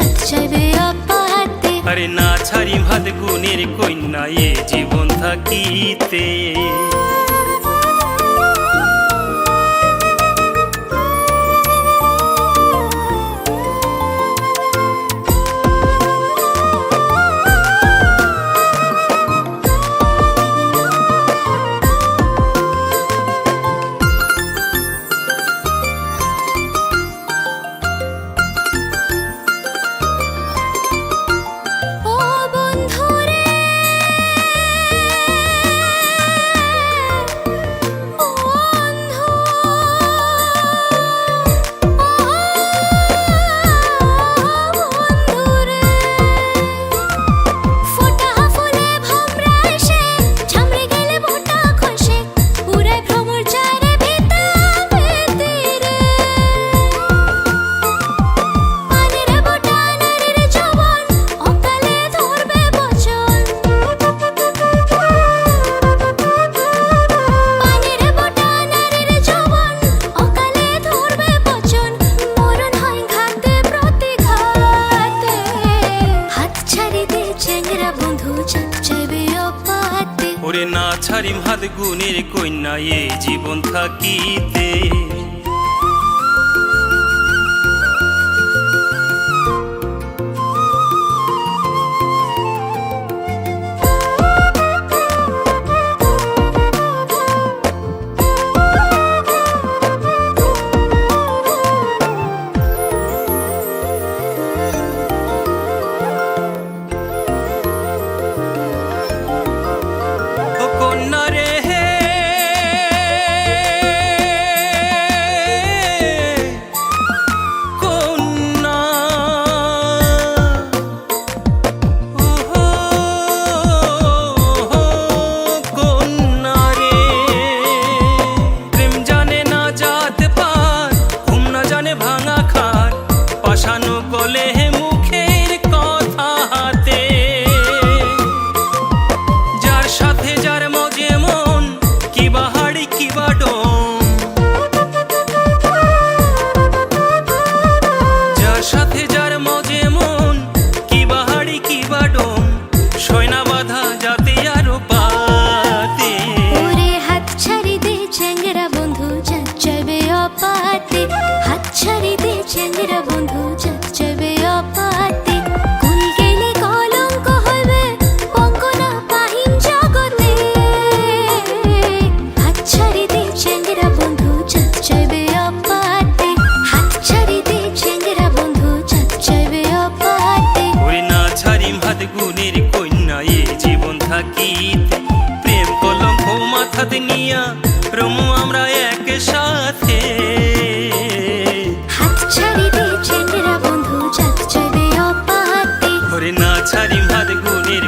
চচ্চবে আপাহাতে আরে না ছাড়ি ভাত গুণের কন্যা এ জীবন থাকিতে। চ্যাংরা বন্ধু ওরে না ছাড়িম হাত গুণের কন্যা এ জীবন থাকিতে। গুণের কন্যায় জীবন থাকি। প্রেম কলঙ্ক মাথাতে নিয়া প্রম আমরা এক সাথে না ছাড়ি ভাত গুণের